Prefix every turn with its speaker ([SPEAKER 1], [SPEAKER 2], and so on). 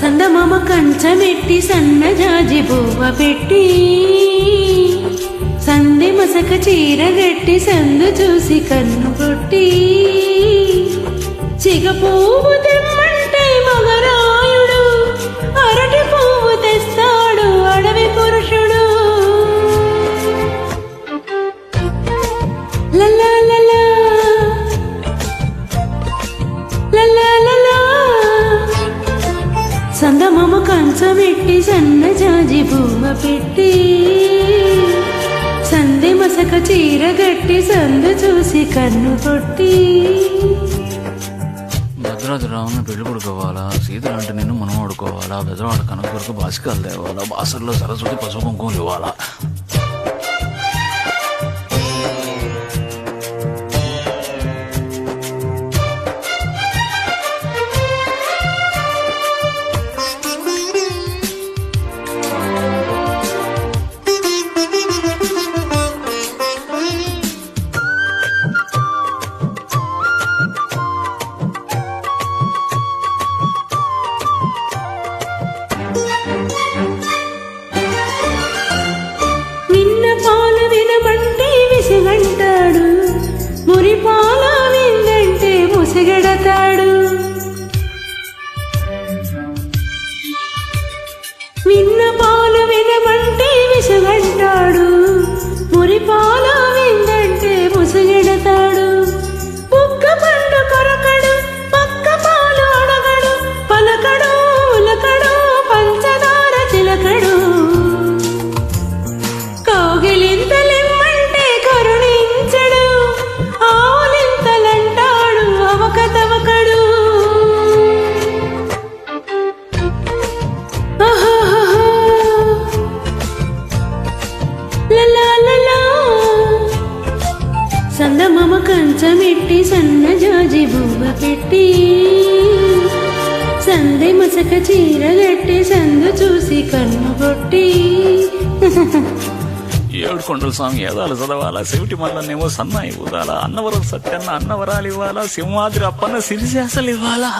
[SPEAKER 1] సందమమ సన్న జాజి పువ్వ పెట్టి సంధి మసక చీరగట్టి సందు చూసి కన్ను కొట్టి చిగపోతే సందమామ కంచమెట్టి సన్న జాజి భూమ పెట్టి సంధి మసక చీర గట్టి సందు చూసి కన్ను కొట్టి.
[SPEAKER 2] భద్రాద్రి రావుని పెళ్ళి కొడుకోవాలా సీత అంటే నేను మనం ఆడుకోవాలా? బెదరవాడ కనక వరకు బాసికాలు తేవాలా? బాసర్లో సరస్వతి పసుపు కుంకుమలు ఇవ్వాలా?
[SPEAKER 1] வார కంచమెట్టి సన్న జాజి బువ్వ పెట్టి సందె మసక చీర గట్టి సందు చూసి కన్ను కొట్టి.
[SPEAKER 2] ఏడు కొండల స్వామి ఏదాలు చదవాలా? చెవిటి మల్లన్నేమో సన్నాయి ఊదాలా? అన్నవరం సత్యన్న అన్నవరాలు ఇవ్వాలా సింహాద్రి అప్పన్న సిరిశాసలు ఇవ్వాలా